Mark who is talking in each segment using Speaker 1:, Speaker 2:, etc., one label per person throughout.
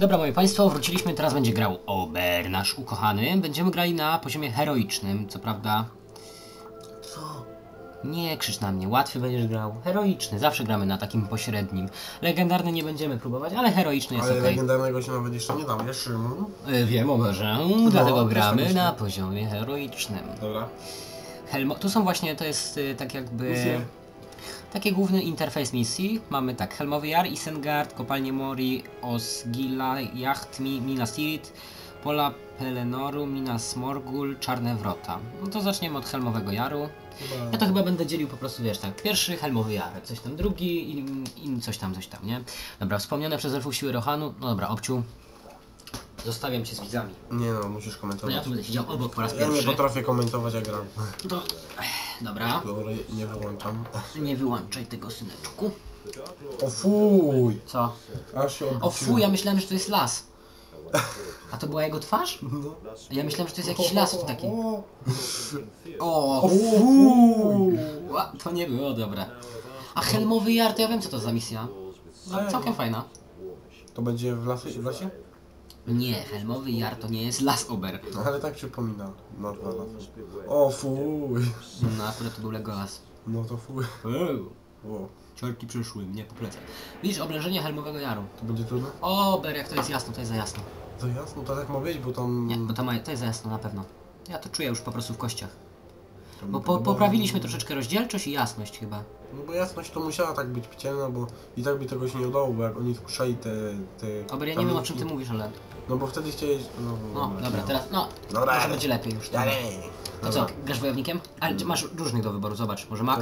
Speaker 1: Dobra, moi Państwo, wróciliśmy, teraz będzie grał Ober, nasz ukochany. Będziemy grali na poziomie heroicznym, co prawda.
Speaker 2: Co?
Speaker 1: Nie krzycz na mnie, łatwy będziesz grał. Heroiczny, zawsze gramy na takim pośrednim. Legendarny nie będziemy próbować, ale heroiczny jest
Speaker 2: Ale
Speaker 1: okej.
Speaker 2: legendarnego się nawet jeszcze nie dam, wiesz? Szymon?
Speaker 1: Y, Wiem, Oberze, dlatego
Speaker 2: też tak
Speaker 1: gramy na poziomie heroicznym.
Speaker 2: Dobra.
Speaker 1: Helmo, tu są właśnie, to jest y, tak jakby...
Speaker 2: Misje.
Speaker 1: Taki główny interfejs misji. Mamy tak, Helmowy Jar, Isengard, Kopalnie Mori, Osgila, Minas Tirith, Pola Pelenoru, Minas Morgul, Czarne Wrota. No to zaczniemy od Helmowego Jaru. Ja to chyba będę dzielił po prostu, wiesz, tak, pierwszy Helmowy Jar, coś tam drugi i, i coś tam, coś tam, nie? Dobra, wspomniane przez elfów siły Rohanu, no dobra, obciu. Zostawiam cię z widzami.
Speaker 2: Nie no, musisz
Speaker 1: No
Speaker 2: komentować.
Speaker 1: ja tu będę siedział obok po raz
Speaker 2: Ja nie
Speaker 1: pierwszy.
Speaker 2: potrafię komentować jak gram.
Speaker 1: To... Dobra,
Speaker 2: nie wyłączam.
Speaker 1: nie wyłączaj tego syneczku.
Speaker 2: O fuj!
Speaker 1: Co?
Speaker 2: Aż się
Speaker 1: O fuj, ja myślałem, że to jest las. A to była jego twarz?
Speaker 2: No.
Speaker 1: Ja myślałem, że to jest jakiś las taki.
Speaker 2: O,
Speaker 1: O fuj! Ła, To nie było dobre. A Helmowy Jar, to ja wiem co to za misja. No, całkiem fajna.
Speaker 2: To będzie w lasie? W lasie?
Speaker 1: Nie, Helmowy Jar to nie jest las Ober.
Speaker 2: No, ale tak przypomina. Nazwa lasu. O fuj!
Speaker 1: No akurat to był Legolas.
Speaker 2: No to fuj. O,
Speaker 1: Ciorki przyszły, mnie po plecach. Widzisz, oblężenie Helmowego Jaru.
Speaker 2: to będzie trudne?
Speaker 1: Ober, jak to jest jasno, to jest za jasno.
Speaker 2: To jasno, to tak ma być, bo tam...
Speaker 1: Nie, bo to, ma, to jest za jasno na pewno. Ja to czuję już po prostu w kościach. Bo po, poprawiliśmy troszeczkę rozdzielczość i jasność chyba.
Speaker 2: No bo jasność to musiała tak być ciemna, bo i tak by tego się nie udało, bo jak oni spuszczali te... te
Speaker 1: Ober, ja nie wiem o czym ty mówisz, ale...
Speaker 2: No bo wtedy chcieli... No,
Speaker 1: No, dobra, teraz, no,
Speaker 2: Dobra.
Speaker 1: może będzie lepiej już. Dobra.
Speaker 2: Dalej!
Speaker 1: To co, grasz wojownikiem? Ale masz różnych do wyboru, zobacz, może mak,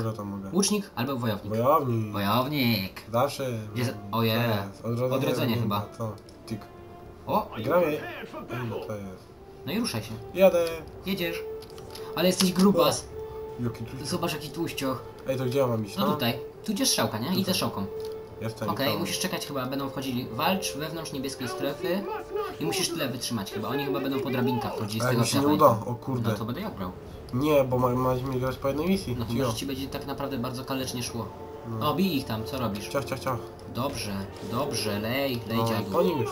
Speaker 1: łucznik albo wojownik.
Speaker 2: Wojownik!
Speaker 1: Wojownik!
Speaker 2: Zawsze!
Speaker 1: Jest- oje.
Speaker 2: Odrodzenie,
Speaker 1: Odrodzenie
Speaker 2: nie,
Speaker 1: chyba.
Speaker 2: To, tik.
Speaker 1: O,
Speaker 2: Gramy.
Speaker 1: No i ruszaj się.
Speaker 2: Jadę!
Speaker 1: Jedziesz. Ale jesteś grubas.
Speaker 2: Jaki tu...
Speaker 1: Zobacz jaki tłuścioch.
Speaker 2: Ej, to gdzie ja mam iść?
Speaker 1: No tutaj. Tu gdzie strzałka, nie? I ze strzałką.
Speaker 2: Jestem.
Speaker 1: Okej,
Speaker 2: tam.
Speaker 1: musisz czekać chyba, będą wchodzili. Walcz wewnątrz niebieskiej strefy. I musisz tyle wytrzymać chyba. Oni chyba będą po drabinkach wchodzić z tego
Speaker 2: mi się nie
Speaker 1: strefa.
Speaker 2: uda, o kurde.
Speaker 1: No to będę ja grał.
Speaker 2: Nie, bo ma, maśmy grać po jednej misji.
Speaker 1: No to może ci będzie tak naprawdę bardzo kalecznie szło.
Speaker 2: No.
Speaker 1: O, bij ich tam, co robisz?
Speaker 2: Ciach, ciach, ciach.
Speaker 1: Dobrze, dobrze, lej, lej
Speaker 2: No,
Speaker 1: dziadu.
Speaker 2: oni już.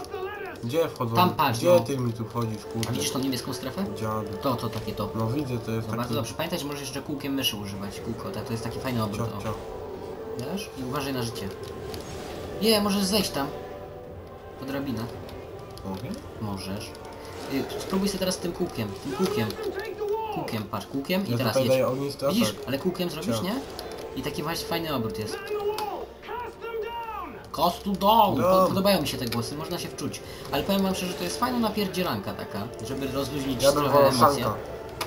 Speaker 2: Gdzie wchodzą?
Speaker 1: Tam patrz,
Speaker 2: Gdzie
Speaker 1: no.
Speaker 2: ty mi tu wchodzisz,
Speaker 1: A
Speaker 2: kurde?
Speaker 1: widzisz tą niebieską strefę?
Speaker 2: Dziadu.
Speaker 1: To, to, takie to.
Speaker 2: No widzę, to jest
Speaker 1: No bardzo
Speaker 2: taki...
Speaker 1: dobrze. Pamiętaj, że możesz jeszcze kółkiem myszy używać. Kółko, tak, to jest taki fajny obrót.
Speaker 2: Ciach,
Speaker 1: O.
Speaker 2: ciach.
Speaker 1: Wiesz? I uważaj na życie. Nie, możesz zejść tam. Po drabinach.
Speaker 2: Mogę?
Speaker 1: Możesz. Y, spróbuj sobie teraz tym kółkiem. Tym kółkiem. Kółkiem, patrz, kółkiem i
Speaker 2: Ja
Speaker 1: teraz
Speaker 2: tutaj
Speaker 1: jedź.
Speaker 2: daję ognisty
Speaker 1: Widzisz?
Speaker 2: atak.
Speaker 1: Ale kółkiem zrobisz,
Speaker 2: Ciao.
Speaker 1: nie? I taki właśnie fajny obrót jest. Costu down!
Speaker 2: Down.
Speaker 1: Po- Podobają mi się te głosy, można się wczuć. Ale powiem wam szczerze, że to jest fajna napierdzielanka taka, żeby rozluźnić
Speaker 2: Ja bym
Speaker 1: trochę
Speaker 2: wolał
Speaker 1: emocje.
Speaker 2: szanka.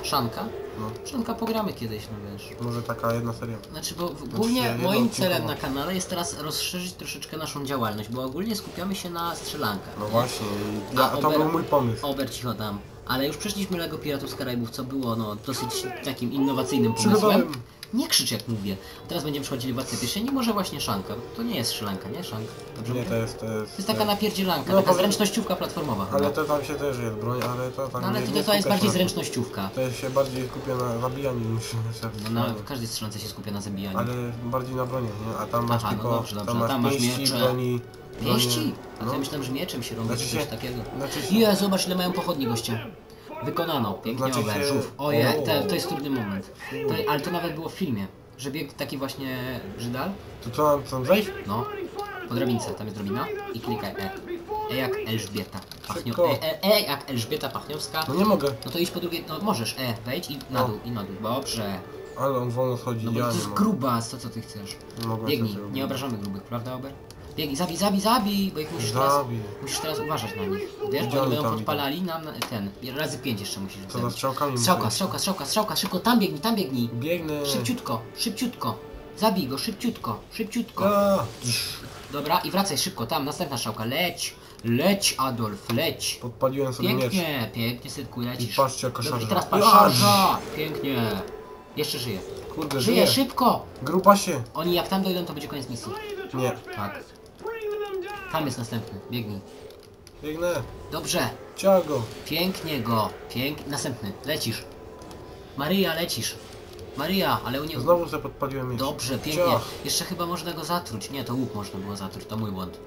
Speaker 1: Szanka?
Speaker 2: No.
Speaker 1: Szanka pogramy kiedyś, no wiesz.
Speaker 2: Może taka jedna seria.
Speaker 1: Znaczy, bo w- głównie moim celem na kanale jest teraz rozszerzyć troszeczkę naszą działalność, bo ogólnie skupiamy się na strzelankach.
Speaker 2: No
Speaker 1: nie?
Speaker 2: właśnie. i
Speaker 1: A
Speaker 2: Ja, to
Speaker 1: Ober-
Speaker 2: był mój pomysł.
Speaker 1: Ober cicho tam. Ale już przeszliśmy Lego Piratów z Karaibów, co było no dosyć takim innowacyjnym pomysłem.
Speaker 2: Przygotowałem.
Speaker 1: Nie krzycz jak mówię. Teraz będziemy przechodzili Władcę Pierścieni, może właśnie Szanka. To nie jest strzelanka, nie? Szank. Dobrze
Speaker 2: Nie,
Speaker 1: mówię?
Speaker 2: to jest... To jest,
Speaker 1: To jest taka napierdzielanka,
Speaker 2: No,
Speaker 1: taka zręcznościówka platformowa.
Speaker 2: Ale
Speaker 1: chyba.
Speaker 2: to tam się też jest broń, ale to tam
Speaker 1: no ale
Speaker 2: nie,
Speaker 1: to,
Speaker 2: nie
Speaker 1: to jest bardziej
Speaker 2: się
Speaker 1: zręcznościówka.
Speaker 2: To się bardziej skupia na zabijaniu niż na
Speaker 1: No, na, w każdej strzelance się skupia na zabijaniu.
Speaker 2: Ale bardziej na bronię, nie? A tam masz
Speaker 1: Aha, no
Speaker 2: tylko...
Speaker 1: dobrze, dobrze.
Speaker 2: Tam masz,
Speaker 1: Tam masz miecze.
Speaker 2: broni...
Speaker 1: Pięści? A
Speaker 2: No.
Speaker 1: ja myślałem, że mieczem się robi
Speaker 2: Znaczy
Speaker 1: czy coś
Speaker 2: się-
Speaker 1: takiego.
Speaker 2: Znaczy się...
Speaker 1: Je, zobacz ile mają pochodni goście. Wykonano, pięknie
Speaker 2: Znaczy się-
Speaker 1: oberżów. Oje, to, to jest trudny moment. To, ale to nawet było w filmie, że biegł taki właśnie Żydal,
Speaker 2: To co mam tam zejść?
Speaker 1: no, po drabince, tam jest drabina i klikaj E. E jak Elżbieta. Pachnio, e, e, e jak Elżbieta Pachniowska.
Speaker 2: No nie mogę.
Speaker 1: No to idź po drugiej, no możesz, E, wejdź i na dół, i na dół. Dobrze.
Speaker 2: Ale on wolno schodzi,
Speaker 1: No bo
Speaker 2: ja
Speaker 1: to jest
Speaker 2: mogę.
Speaker 1: grubas, to co ty chcesz.
Speaker 2: Mogę
Speaker 1: Biegnij, nie obrażamy grubych, prawda Ober? Biegnij, zabij, zabij, zabij, bo ich musisz teraz,
Speaker 2: Zabij.
Speaker 1: musisz teraz uważać na nich. Wiesz, bo oni będą podpalali nam na- ten, razy pięć jeszcze musisz
Speaker 2: Co za
Speaker 1: zrobić.
Speaker 2: strzałkami
Speaker 1: Strzałka, strzałka, strzałka, strzałka, szybko, tam biegnij, tam biegnij.
Speaker 2: Biegnę.
Speaker 1: Szybciutko, szybciutko. Zabij go, szybciutko, szybciutko.
Speaker 2: A,
Speaker 1: Dobra, i wracaj szybko, tam, następna strzałka. Leć, leć Adolf, leć.
Speaker 2: Podpaliłem sobie miecz.
Speaker 1: Pięknie, pięknie lecisz.
Speaker 2: I patrzcie, jaka szarża.
Speaker 1: teraz patrz,
Speaker 2: Ja!
Speaker 1: szarża, pięknie. Jeszcze żyje.
Speaker 2: Kurde,
Speaker 1: Żyje,
Speaker 2: żyje.
Speaker 1: szybko.
Speaker 2: Grupa się.
Speaker 1: Oni jak tam dojdą, to będzie koniec misji.
Speaker 2: Nie.
Speaker 1: Tak. Tam jest następny, biegnij.
Speaker 2: Biegnę.
Speaker 1: Dobrze,
Speaker 2: Ciago.
Speaker 1: pięknie go, pięknie. Następny, lecisz. Maryja, lecisz. Maryja, ale u nie...
Speaker 2: Znowu sobie podpaliłem.
Speaker 1: Dobrze, pięknie.
Speaker 2: Ciach.
Speaker 1: Jeszcze chyba można go zatruć. Nie, to łuk można było zatruć, to mój błąd.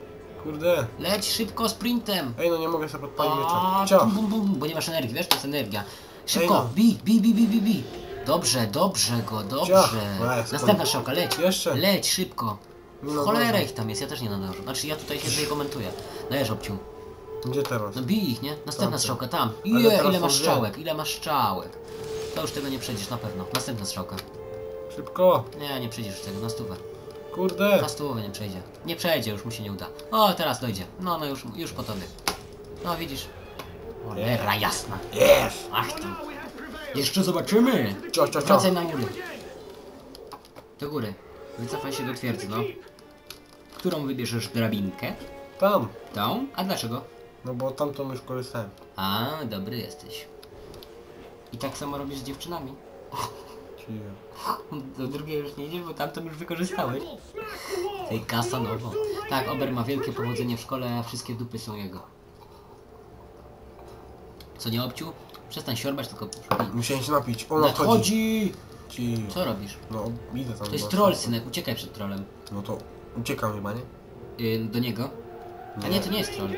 Speaker 2: Kurde.
Speaker 1: Leć szybko sprintem!
Speaker 2: Ej, no nie mogę sobie podpalić miecza. Ciach.
Speaker 1: bum, bum, bum, bo nie masz energii, wiesz, to jest energia. Szybko,
Speaker 2: no.
Speaker 1: bij, bij, bij, bij, bij, bij. Dobrze, dobrze go, dobrze.
Speaker 2: Ciach. Weź,
Speaker 1: Następna strzałka, leć.
Speaker 2: Jeszcze.
Speaker 1: Leć, szybko.
Speaker 2: Nie
Speaker 1: W
Speaker 2: nadążam.
Speaker 1: cholerę ich tam jest, ja też nie nadążam. Znaczy ja tutaj siedzę i komentuję. Dajesz obciu.
Speaker 2: Gdzie teraz?
Speaker 1: No bij ich, nie? Następna
Speaker 2: Tam,
Speaker 1: strzałka, tam.
Speaker 2: Ale
Speaker 1: Ile,
Speaker 2: teraz
Speaker 1: ile
Speaker 2: są
Speaker 1: masz
Speaker 2: dwie.
Speaker 1: strzałek, ile masz strzałek. To już tego nie przejdziesz na pewno. Następna strzałka.
Speaker 2: Szybko.
Speaker 1: Nie, nie przejdziesz już tego, na stówę.
Speaker 2: Kurde.
Speaker 1: Na stówę nie przejdzie. Nie przejdzie, już mu się nie uda. O, teraz dojdzie. No, no już, już po tobie. No widzisz. Cholera jasna.
Speaker 2: Yes.
Speaker 1: Ach tam. Jeszcze zobaczymy.
Speaker 2: Cio, cio, cio.
Speaker 1: Wracaj na mury. Do góry. Wycofaj się do twierdzy, no. Którą wybierzesz drabinkę?
Speaker 2: Tam.
Speaker 1: Tą? A dlaczego?
Speaker 2: No bo tamtą już korzystałem.
Speaker 1: A, dobry jesteś. I tak samo robisz z dziewczynami. Do drugiej już nie idziesz, bo tamtą już wykorzystałeś. Tej kasa nową. Tak, Ober ma wielkie powodzenie w szkole, a wszystkie dupy są jego. Co nie obciu? Przestań siorbać, tylko...
Speaker 2: Musiałem się napić. O, nadchodzi. Ci.
Speaker 1: Co robisz?
Speaker 2: No, idę tam.
Speaker 1: To jest troll, synek, uciekaj przed trollem.
Speaker 2: No to uciekam chyba, nie?
Speaker 1: Yy, do niego? A nie, to nie jest troll.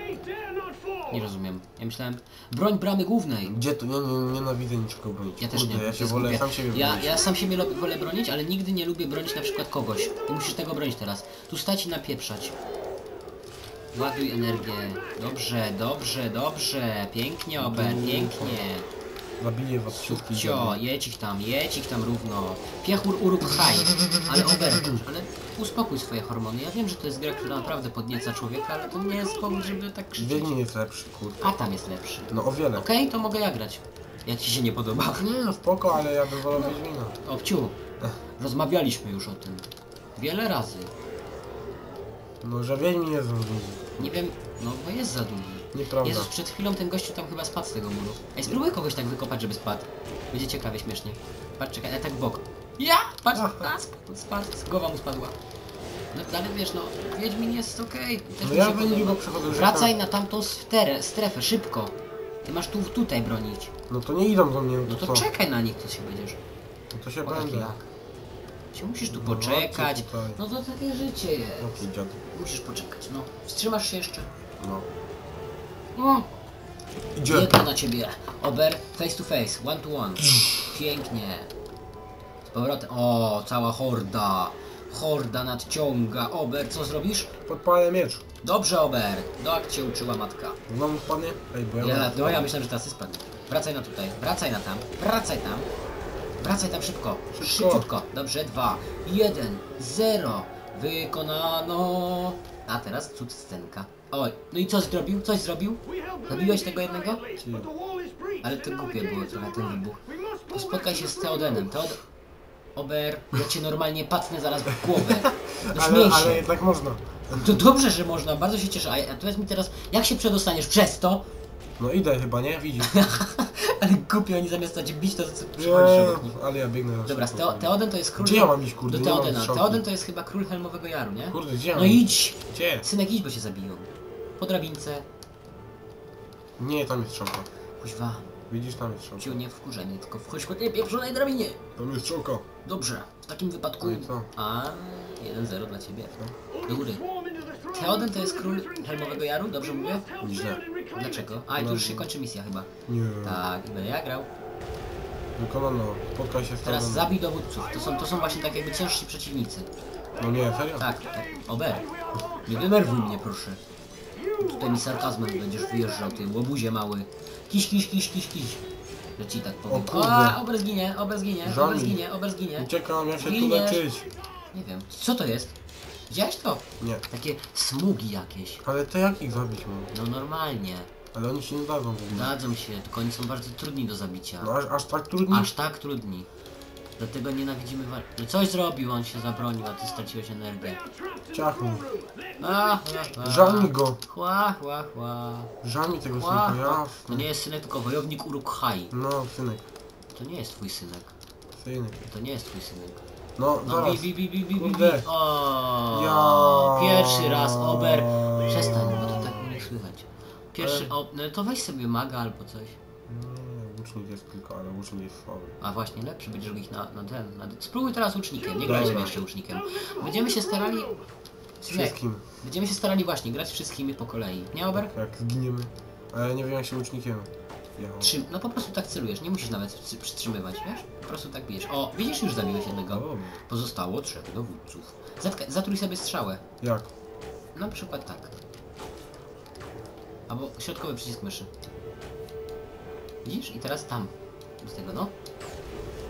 Speaker 1: Nie rozumiem. Ja myślałem... Broń bramy głównej.
Speaker 2: Gdzie to? Nie, nie, nienawidzę niczego bronić.
Speaker 1: Ja też
Speaker 2: Kurde,
Speaker 1: nie.
Speaker 2: Ja
Speaker 1: to
Speaker 2: się
Speaker 1: jest
Speaker 2: wolę
Speaker 1: głupie.
Speaker 2: sam siebie
Speaker 1: ja,
Speaker 2: bronić.
Speaker 1: ja sam siebie lo- wolę bronić, ale nigdy nie lubię bronić na przykład kogoś. Ty musisz tego bronić teraz. Tu stać i napieprzać. Ładuj energię. Dobrze, dobrze, dobrze. Pięknie, Ober, pięknie.
Speaker 2: Zabiję was wszystkich.
Speaker 1: Cio, jedź ich tam, jedź ich tam równo. Piechur uruk haj. Ale Ober, ale uspokój swoje hormony. Ja wiem, że to jest gra, która naprawdę podnieca człowieka, ale to nie jest powód, żeby tak krzyczeć.
Speaker 2: Wiedźmin jest lepszy, kurde.
Speaker 1: A tam jest lepszy.
Speaker 2: No o wiele.
Speaker 1: Okej, to mogę ja grać. Jak ci się nie podoba.
Speaker 2: Nie no spoko, ale ja bym wolał Wiedźmina.
Speaker 1: Obciu, rozmawialiśmy już o tym. Wiele razy.
Speaker 2: No, że Wiedźmin jest za długi.
Speaker 1: Nie wiem, no bo jest za długi.
Speaker 2: Nieprawda.
Speaker 1: Jezus, przed chwilą ten gościu tam chyba spadł z tego muru. Ej, spróbuj kogoś tak wykopać, żeby spadł. Będzie ciekawie, śmiesznie. Patrz, czekaj, ale tak w bok. Ja! Patrz, a, spadł, spadł, głowa mu spadła. No ale wiesz, no, Wiedźmin jest okej. Też
Speaker 2: No ja
Speaker 1: się
Speaker 2: będę
Speaker 1: podoba.
Speaker 2: go przechodzę, że
Speaker 1: Wracaj
Speaker 2: tam-
Speaker 1: na tamtą strefę, strefę, szybko. Ty masz tu, tutaj bronić.
Speaker 2: No to nie idą do mnie,
Speaker 1: No
Speaker 2: no
Speaker 1: to
Speaker 2: co?
Speaker 1: czekaj na nich, to się będziesz.
Speaker 2: No to się
Speaker 1: tak
Speaker 2: będę.
Speaker 1: jak? Się musisz tu
Speaker 2: No,
Speaker 1: poczekać. No to takie życie jest.
Speaker 2: Dziad.
Speaker 1: Musisz poczekać, no. Wstrzymasz się jeszcze?
Speaker 2: No.
Speaker 1: No.
Speaker 2: Idzie.
Speaker 1: Na ciebie. Ober, face to face, one to one. Pięknie. Z powrotem. O, cała horda. Horda nadciąga. Ober, co zrobisz?
Speaker 2: Podpalę miecz.
Speaker 1: Dobrze, Ober. No, jak cię uczyła matka.
Speaker 2: Znowu spadnie? Ej, bo ja...
Speaker 1: Ja,
Speaker 2: mam-
Speaker 1: no, ja myślałem, że teraz ty spadnie. Wracaj na tutaj. Wracaj na tam. Wracaj tam. Wracaj tam szybko.
Speaker 2: Szybko.
Speaker 1: Szybciutko. Dobrze, dwa, jeden, zero. Wykonano. A teraz cud scenka. Oj, no i co zrobił? Coś zrobił? Zabiłeś tego jednego? Ale to głupie było trochę ten wybuch. Spotkaj się z Teodenem. Teod... Ober, ja cię normalnie patnę zaraz w głowę. No
Speaker 2: Ale, ale jednak można.
Speaker 1: To dobrze, że można, bardzo się cieszę. A, powiedz mi teraz, jak się przedostaniesz przez to?
Speaker 2: No idę chyba, nie? Widzisz.
Speaker 1: Ale głupio, oni zamiast cię bić, to przychodzisz obok nich.
Speaker 2: ale ja biegnę
Speaker 1: Dobra. Teo, Teoden to jest król...
Speaker 2: Gdzie ja mam iść, kurde?
Speaker 1: Do Teodena. Teoden to jest chyba król Helmowego Jaru, nie?
Speaker 2: Kurde, gdzie ja
Speaker 1: No idź!
Speaker 2: Gdzie?
Speaker 1: Synek, idź, bo się zabiją. Po drabince.
Speaker 2: Nie, tam jest strzałka.
Speaker 1: Kuźwa,
Speaker 2: Widzisz, tam jest strzałka.
Speaker 1: cię nie wkurzenie, tylko wchodź po tej pieprzonej drabinie.
Speaker 2: Tam jest strzałka.
Speaker 1: Dobrze, w takim wypadku...
Speaker 2: No i co?
Speaker 1: A, 1-0 dla ciebie. Do góry. Teoden to jest król Helmowego Jaru, dobrze mówię?
Speaker 2: Źle.
Speaker 1: Dlaczego? A, i tu już się kończy misja chyba.
Speaker 2: Nie.
Speaker 1: Tak, i będę ja grał.
Speaker 2: Wykonano. Spotkaj się z
Speaker 1: Teraz
Speaker 2: Teodenem.
Speaker 1: zabij dowódców. To są, to są właśnie tak jakby ciężsi przeciwnicy.
Speaker 2: No nie, serio?
Speaker 1: Tak, tak. Ober. Nie denerwuj mnie, proszę. Tutaj mi sarkazmem będziesz wyjeżdżał, ty łobuzie mały. Kiś, kiś, kiś, kiś, kiś. Że ci tak powiem.
Speaker 2: kurde.
Speaker 1: A, ober zginie, ober zginie,
Speaker 2: Żal
Speaker 1: ober
Speaker 2: mi.
Speaker 1: zginie, ober zginie.
Speaker 2: Uciekam, ja się tu
Speaker 1: Giniesz.
Speaker 2: leczyć.
Speaker 1: Nie wiem, co to jest? Widziałeś to?
Speaker 2: Nie.
Speaker 1: Takie smugi jakieś.
Speaker 2: Ale to jak ich zabić mam?
Speaker 1: No normalnie.
Speaker 2: Ale oni się nie dadzą w ogóle.
Speaker 1: Dadzą się, tylko oni są bardzo trudni do zabicia.
Speaker 2: No aż, aż tak trudno?
Speaker 1: Aż tak trudni. Dlatego nienawidzimy walki. No coś zrobił, on się zabronił, a ty straciłeś energię.
Speaker 2: Ciachu.
Speaker 1: A, a, a.
Speaker 2: Żal mi go.
Speaker 1: Chła, chła, chła.
Speaker 2: Żal mi tego
Speaker 1: chła,
Speaker 2: synka,
Speaker 1: chła. To
Speaker 2: jasne.
Speaker 1: nie jest synek, tylko wojownik Uruk-hai.
Speaker 2: No, synek.
Speaker 1: To nie jest twój synek.
Speaker 2: Synek.
Speaker 1: To nie jest twój synek.
Speaker 2: No,
Speaker 1: No
Speaker 2: zaraz.
Speaker 1: bi, bi, bi, bi, bi, bi, bi.
Speaker 2: Kurde.
Speaker 1: O,
Speaker 2: Ja.
Speaker 1: Pierwszy raz ober. Przestań, bo to tak nie słychać. Pierwszy
Speaker 2: Ale-
Speaker 1: o, no to weź sobie maga albo coś.
Speaker 2: Nie, łucznik jest tylko, ale łucznik jest słaby.
Speaker 1: A właśnie, lepszy będziesz ich na, na ten. Na... Spróbuj teraz łucznikiem, nie graj sobie jeszcze łucznikiem. Będziemy się starali
Speaker 2: Wszystkim.
Speaker 1: będziemy się starali właśnie grać wszystkimi po kolei. Nie, Ober?
Speaker 2: Jak zginiemy. Ale ja nie wiem jak się łucznikiem jechał.
Speaker 1: Trzym, no po prostu tak celujesz, nie musisz nawet przy- przytrzymywać, wiesz? Po prostu tak bijesz. O, widzisz, już zabiłeś jednego.
Speaker 2: O,
Speaker 1: Pozostało trzech dowódców. Zatka- zatrój sobie strzałę.
Speaker 2: jak?
Speaker 1: Na przykład tak. Albo środkowy przycisk myszy. Widzisz? I teraz tam. Z tego, no.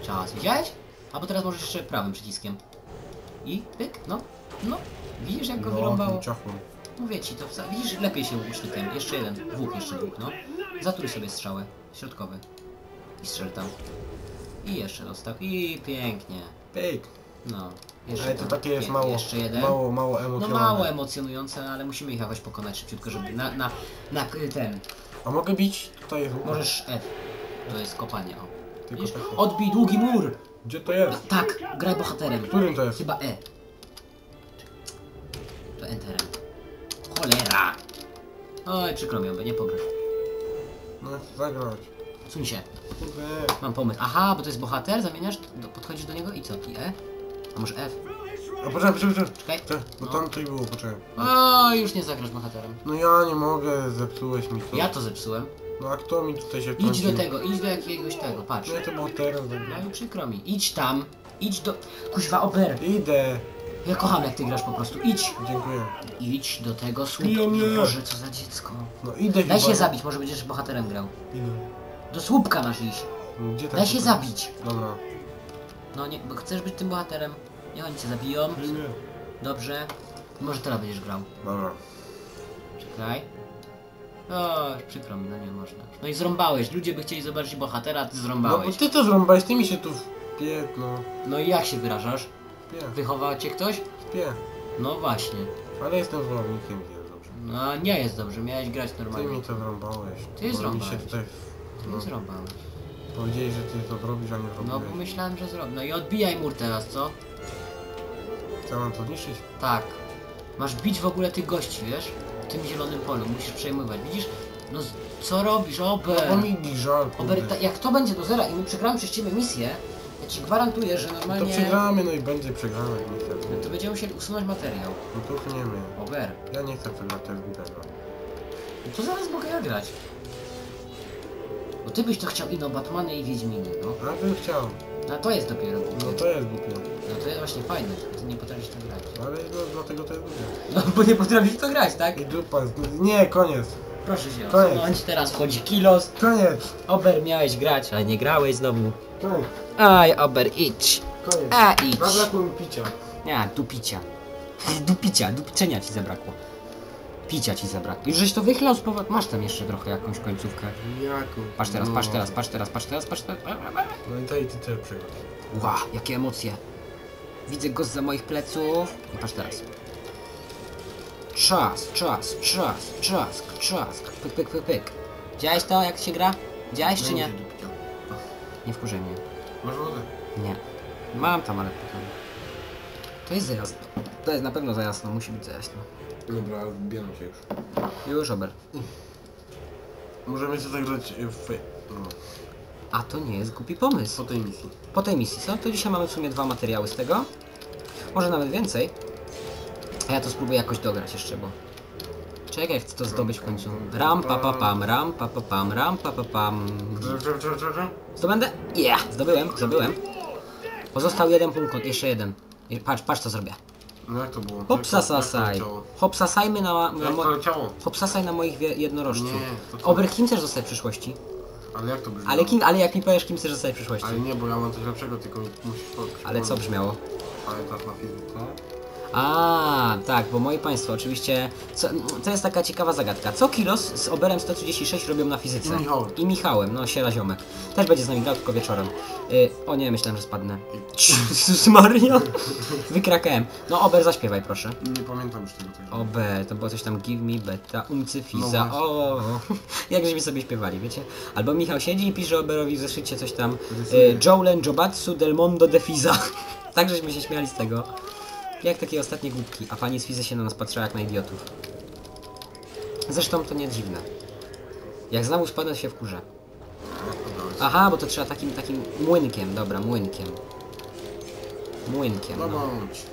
Speaker 1: Czas. Widziałeś? Albo teraz możesz jeszcze prawym przyciskiem. I pyk, no. No. Widzisz jak go wyrąbało?
Speaker 2: ciachło.
Speaker 1: Mówię ci, to wca- widzisz, lepiej się łucznikiem. Jeszcze jeden, dwóch, jeszcze dwóch, no. Zatrój sobie strzałę. Środkowy. I strzel tam. I jeszcze dostał. I pięknie.
Speaker 2: Pyk.
Speaker 1: No. Jeszcze
Speaker 2: Ale to
Speaker 1: tam.
Speaker 2: takie jest mało,
Speaker 1: Jeszcze jeden.
Speaker 2: mało, mało
Speaker 1: No
Speaker 2: emocjonalne.
Speaker 1: mało emocjonujące, ale musimy ich jakoś pokonać szybciutko, żeby na, na, na ten.
Speaker 2: A mogę bić? Tutaj jest
Speaker 1: Możesz F. To jest kopanie, o.
Speaker 2: Tylko
Speaker 1: Widzisz? Odbij długi mur!
Speaker 2: Gdzie to jest?
Speaker 1: Tak, graj bohaterem.
Speaker 2: Którym to jest?
Speaker 1: Chyba E. To Enterem. Cholera! Oj, przykro mi, oby nie pograć.
Speaker 2: No, zagrać.
Speaker 1: Suń się.
Speaker 2: Kurde.
Speaker 1: Mam pomysł. Aha, bo to jest bohater, zamieniasz, do, podchodzisz do niego i co? I E? A może F?
Speaker 2: A poczekaj, poczekaj, poczekaj.
Speaker 1: Czekaj.
Speaker 2: Czekaj, Bo
Speaker 1: No.
Speaker 2: tam tutaj było, poczekaj.
Speaker 1: O, już nie zagrasz bohaterem.
Speaker 2: No ja nie mogę, zepsułeś mi to.
Speaker 1: Ja to zepsułem.
Speaker 2: No a kto mi tutaj się
Speaker 1: Idź
Speaker 2: wtrącił?
Speaker 1: do tego, idź do jakiegoś tego, patrz.
Speaker 2: No to było teraz.
Speaker 1: No i przykro mi. Idź tam. Idź do... Kuźwa, Ober.
Speaker 2: Idę.
Speaker 1: Ja kocham jak ty grasz po prostu. Idź.
Speaker 2: Dziękuję.
Speaker 1: Idź do tego słupka.
Speaker 2: Biją mnie.
Speaker 1: Boże, co za dziecko.
Speaker 2: No idę
Speaker 1: Daj
Speaker 2: chyba.
Speaker 1: się zabić, może będziesz bohaterem grał.
Speaker 2: Idę.
Speaker 1: Do słupka masz iść.
Speaker 2: Gdzie tam
Speaker 1: Daj się
Speaker 2: tutaj?
Speaker 1: zabić.
Speaker 2: Dobra.
Speaker 1: No nie, bo chcesz być tym bohaterem. Niech oni cię zabiją.
Speaker 2: Nie.
Speaker 1: Dobrze. Może teraz będziesz grał.
Speaker 2: Dobra.
Speaker 1: Czekaj. O, przykro mi, no nie można. No i zrąbałeś. Ludzie by chcieli zobaczyć bohatera, a ty
Speaker 2: No bo
Speaker 1: zrąbałeś.
Speaker 2: ty to zrąbałeś, ty mi się tu wpie, no.
Speaker 1: No i jak się wyrażasz?
Speaker 2: Wpie,
Speaker 1: Wychował cię ktoś?
Speaker 2: wpie.
Speaker 1: No właśnie.
Speaker 2: Ale jestem wojownikiem, więc dobrze.
Speaker 1: No nie jest dobrze, miałeś grać
Speaker 2: Ty
Speaker 1: normalnie.
Speaker 2: mi to zrąbałeś.
Speaker 1: Ty
Speaker 2: Bo mi
Speaker 1: zrąbałeś.
Speaker 2: się tutaj...
Speaker 1: Ty
Speaker 2: No,
Speaker 1: nie zrąbałeś.
Speaker 2: powiedzieli, że ty to zrobisz, a nie
Speaker 1: No
Speaker 2: zrobiłeś.
Speaker 1: bo myślałem, że zrobię. No i odbijaj mur teraz, co?
Speaker 2: Chcę mam to zniszczyć?
Speaker 1: Tak. Masz bić w ogóle tych gości, wiesz? W tym zielonym polu, musisz przejmować. Widzisz? No z- co robisz,
Speaker 2: No
Speaker 1: Ober?
Speaker 2: mi żal,
Speaker 1: Ober, ta, jak to będzie do zera i my przegramy przez ciebie misję, ja ci gwarantuję, że
Speaker 2: To
Speaker 1: normalnie...
Speaker 2: przegramy, no i będzie przegramy, niestety.
Speaker 1: No to będziemy musieli usunąć materiał.
Speaker 2: No to nie my.
Speaker 1: Ober.
Speaker 2: Ja nie chcę tego głupego.
Speaker 1: No to zaraz mogę ja grać. Bo ty byś to chciał i no Batmany i Wiedźminy, no.
Speaker 2: A bym chciał.
Speaker 1: No to jest dopiero
Speaker 2: No to jest głupie.
Speaker 1: No to jest właśnie fajne, ty nie potrafisz to grać.
Speaker 2: Ale no dlatego to jest głupie.
Speaker 1: No bo nie potrafisz to grać, tak?
Speaker 2: I dupa, nie, koniec.
Speaker 1: Proszę się
Speaker 2: Koniec.
Speaker 1: odsunąć, teraz wchodzi kilos.
Speaker 2: Koniec.
Speaker 1: Ober miałeś grać, ale nie grałeś znowu.
Speaker 2: Koniec.
Speaker 1: Aj, Ober, idź.
Speaker 2: Koniec.
Speaker 1: A, idź.
Speaker 2: Zabrakło mi picia.
Speaker 1: Nie, du picia. Du picia, du piczenia ci zabrakło. Picia ci zabrakło. Już żeś to wychlał z powodu... Masz tam jeszcze trochę jakąś końcówkę.
Speaker 2: Jaku.
Speaker 1: Patrz teraz,
Speaker 2: no.
Speaker 1: patrz teraz, patrz teraz, patrz teraz, patrz teraz.
Speaker 2: No i to i ty też przegrasz.
Speaker 1: Ła, jakie emocje. Widzę go za moich pleców. I patrz teraz. Czas, czas, czas, czas, czas. Pyk, pyk, pyk, pyk. Widziałeś to, jak się gra? Widziałeś czy nie? Nie wkurzaj mnie.
Speaker 2: Masz wodę?
Speaker 1: Nie. Mam tam, ale potem. To jest za jasno. To jest na pewno za jasno, musi być za jasno.
Speaker 2: Dobra, wbieram się już.
Speaker 1: Już, Ober.
Speaker 2: Możemy się zagrać w... No,
Speaker 1: A to nie jest głupi pomysł.
Speaker 2: po tej misji.
Speaker 1: Po tej misji, co? To dzisiaj mamy w sumie dwa materiały z tego. Może nawet więcej. A ja to spróbuję jakoś dograć jeszcze, bo... Czekaj, chcę to zdobyć w końcu. Ram, pa, pa, pam, ram, pa, pa, pam, ram, pa, pa, pam. Zdobędę? Yeah! Zdobyłem, zdobyłem. Pozostał jeden punkt, jeszcze jeden. Patrz, patrz co zrobię.
Speaker 2: No jak to było?
Speaker 1: Hopsasasaj. Hopsasajmy na, na,
Speaker 2: Jak to leciało?
Speaker 1: Hopsasaj na moich jednorożców.
Speaker 2: Nie, to?
Speaker 1: Ober, kim chcesz zostać w przyszłości?
Speaker 2: Ale jak to brzmiało?
Speaker 1: Ale kim, ale jak mi powiesz, kim chcesz zostać w przyszłości?
Speaker 2: Ale nie, bo ja mam coś lepszego, tylko musisz
Speaker 1: Ale co brzmiało?
Speaker 2: Ale teraz na fizykę.
Speaker 1: A, tak, bo moi państwo, oczywiście, co, to jest taka ciekawa zagadka. Co Kilos z Oberem 136 robią na fizyce?
Speaker 2: I Michałem.
Speaker 1: I Michałem, no siera ziomek. Też będzie z nami grał, tylko wieczorem. Y, o nie, myślałem, że spadnę. Jezus Maria! Wykrakałem. No Ober, zaśpiewaj proszę.
Speaker 2: Nie pamiętam już tego tego.
Speaker 1: Ober, to było coś tam give me beta, umcyfiza,
Speaker 2: No właśnie.
Speaker 1: o, jak żeśmy sobie śpiewali, wiecie? Albo Michał siedzi i pisze Oberowi w zeszycie coś tam y, Jolen Jobatsu del Mondo de Fiza. tak żeśmy się śmiali z tego. Jak takie ostatnie głupki, a pani z Fizy się na nas patrzyła jak na idiotów. Zresztą to nie dziwne. Jak znowu spadnę się w kurze. Aha, bo to trzeba takim, takim młynkiem, dobra, młynkiem. Młynkiem,
Speaker 2: No
Speaker 1: no.
Speaker 2: bądź.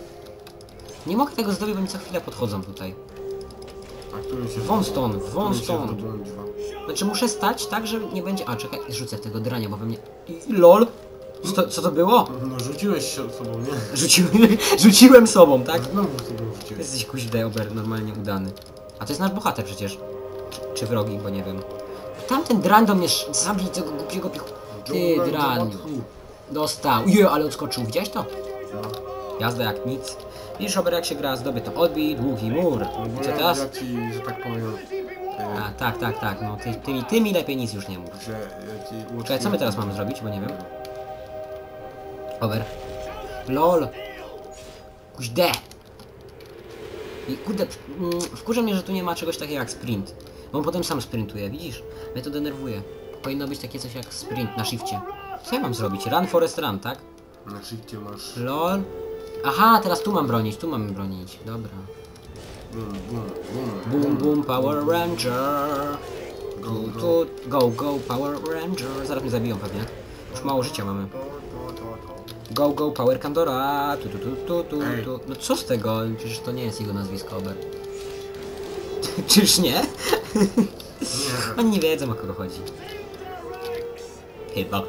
Speaker 1: Nie mogę tego zrobić, bo mi co chwilę podchodzą tutaj.
Speaker 2: A który się...
Speaker 1: Stąd, stąd.
Speaker 2: odłączyła?
Speaker 1: Znaczy muszę stać tak, że nie będzie... A, czekaj, rzucę tego drania, bo we mnie... I- LOL! Co to, co to było?
Speaker 2: No rzuciłeś się sobą, nie?
Speaker 1: Rzuciłem, rzuciłem sobą, tak?
Speaker 2: Znowu sobie rzuciłeś.
Speaker 1: Jesteś kuźde, Ober, normalnie udany. A to jest nasz bohater przecież. Czy, czy wrogi, bo nie wiem. Tamten dran do mnie sz- zabił tego głupiego pichu. Ty,
Speaker 2: Dżungla. Jabatu.
Speaker 1: Dostał. Je, ale odskoczył. Widziałeś to?
Speaker 2: No.
Speaker 1: Jazda jak nic. Widzisz, Ober, jak się gra, zdobyto. Odbij długi mur.
Speaker 2: No bo
Speaker 1: Co teraz?
Speaker 2: ja ci, że tak powiem... e,
Speaker 1: A, tak, tak, tak. No, ty, ty, mi- ty mi lepiej nic już nie mów.
Speaker 2: że ja ci
Speaker 1: Czekaj, co my teraz mamy zrobić, bo nie wiem. Over. LOL. Kuźde. I kurde, mm, wkurza mnie, że tu nie ma czegoś takiego jak sprint. Bo on potem sam sprintuje, widzisz? Mnie to denerwuje. Powinno być takie coś jak sprint na shifcie. Co ja mam zrobić? Run, forest, run, tak?
Speaker 2: Na shifcie masz...
Speaker 1: LOL. Aha, teraz tu mam bronić, tu mamy bronić. Dobra.
Speaker 2: Bum, bum, bum.
Speaker 1: Boom, boom, Power Ranger.
Speaker 2: Go, go.
Speaker 1: go, go, Power Ranger. Zaraz mnie zabiją pewnie. Już mało życia mamy. Go, go, Power Candora, tu, tu, tu, tu, tu,
Speaker 2: Ej.
Speaker 1: tu. No co z tego? Przecież to nie jest jego nazwisko, Ober. Czyż nie?
Speaker 2: Nie.
Speaker 1: Oni nie wiedzą o kogo chodzi. Chyba.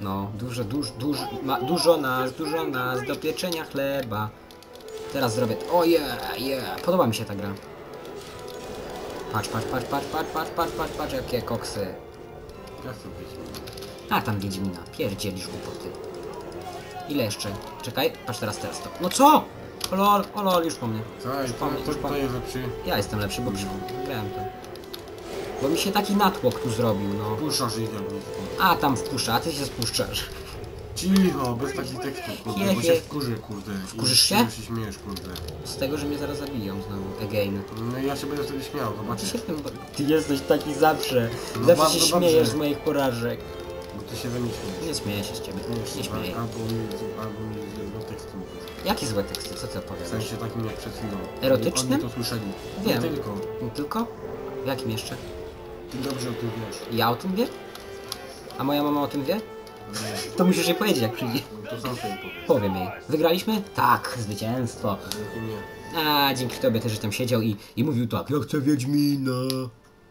Speaker 1: No, dużo, dużo, dużo, ma, dużo nas, dużo nas do pieczenia chleba. Teraz zrobię. O yeah, yeah. Podoba mi się ta gra. Patrz, patrz, patrz, patrz, patrz, patrz, patrz, patrz, patrz, jakie koksy.
Speaker 2: Ja być.
Speaker 1: A tam Wiedźmina, pierdzielisz głupoty. Ile jeszcze? Czekaj, patrz teraz, teraz to. No co? O lol, o lol, już po mnie.
Speaker 2: Tak,
Speaker 1: Już po mnie,
Speaker 2: to,
Speaker 1: już po mnie.
Speaker 2: jest lepszy.
Speaker 1: Ja jestem lepszy, bo grałem to. Bo mi się taki natłok tu zrobił, no.
Speaker 2: Ich jak
Speaker 1: A, tam wpuszcza, a ty się spuszczasz.
Speaker 2: Cicho, bez takich tekstów, kurde,
Speaker 1: Je,
Speaker 2: bo
Speaker 1: je.
Speaker 2: się wkurzy, kurde. I
Speaker 1: Wkurzysz się?
Speaker 2: się śmiejesz, kurde.
Speaker 1: Z tego, że mnie zaraz zabiją znowu, again.
Speaker 2: No i ja się będę wtedy śmiał,
Speaker 1: Ty,
Speaker 2: zobaczysz.
Speaker 1: się tym, ty jesteś taki zawsze.
Speaker 2: No
Speaker 1: zawsze
Speaker 2: bardzo
Speaker 1: się
Speaker 2: dobrze.
Speaker 1: śmiejesz z moich porażek.
Speaker 2: Ty się we mnie śmiejesz.
Speaker 1: Nie śmieję się z ciebie, nie śmieję.
Speaker 2: Albo mi, albo mi no teksty mówisz.
Speaker 1: Jakie złe teksty, co ty
Speaker 2: W
Speaker 1: opowiadasz?
Speaker 2: sensie takim jak przed chwilą.
Speaker 1: Erotycznym?
Speaker 2: Oni to słyszeli.
Speaker 1: Wiem.
Speaker 2: Nie tylko.
Speaker 1: Nie tylko? W jakim jeszcze?
Speaker 2: Ty dobrze o tym wiesz.
Speaker 1: Ja o tym wiem? A moja mama o tym wie?
Speaker 2: Nie,
Speaker 1: To musisz jej powiedzieć, jak przyjdzie.
Speaker 2: no to sam sobie.
Speaker 1: Powiem jej. Wygraliśmy? Tak, zwycięstwo.
Speaker 2: Nie.
Speaker 1: A, dzięki tobie też, że tam siedział i, i mówił tak, ja chcę Wiedźmina.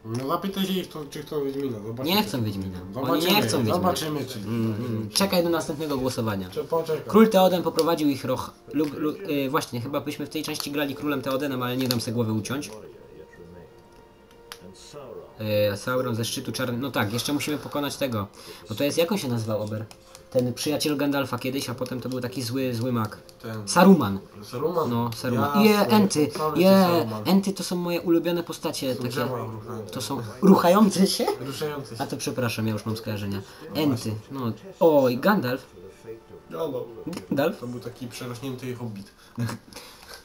Speaker 2: No zapytaj się ich, to, czy chcą Wiedźmina. Zobaczymy.
Speaker 1: Nie chcą Wiedźmina. Oni
Speaker 2: Zobaczymy,
Speaker 1: nie chcą Wiedźmina.
Speaker 2: Zobaczymy, czy...
Speaker 1: Mm, czekaj do następnego głosowania.
Speaker 2: Czy poczekaj.
Speaker 1: Król Teoden poprowadził ich roch... Lub, lub, yy, właśnie, chyba byśmy w tej części grali królem Teodenem, ale nie dam sobie głowy uciąć. Yy, Sauron ze szczytu czarny... No tak, jeszcze musimy pokonać tego. Bo to jest, jak on się nazywał, Ober? Ten przyjaciel Gandalfa kiedyś, a potem to był taki zły, zły mag.
Speaker 2: Ten...
Speaker 1: Saruman.
Speaker 2: Saruman?
Speaker 1: No, Saruman. Je, Enty.
Speaker 2: Cały
Speaker 1: Je,
Speaker 2: Saruman.
Speaker 1: Enty to są moje ulubione postacie. Takie,
Speaker 2: Drzewa ruchające.
Speaker 1: to są ruchające się?
Speaker 2: Ruszające się.
Speaker 1: A to przepraszam, ja już mam skojarzenia. Enty. No. Oj, Gandalf.
Speaker 2: No, no.
Speaker 1: Gandalf?
Speaker 2: To był taki przerośnięty hobbit.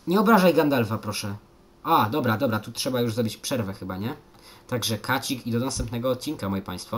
Speaker 1: Nie obrażaj Gandalfa, proszę. A, dobra, dobra, tu trzeba już zrobić przerwę chyba, nie? Także kacik i do następnego odcinka, moi państwo.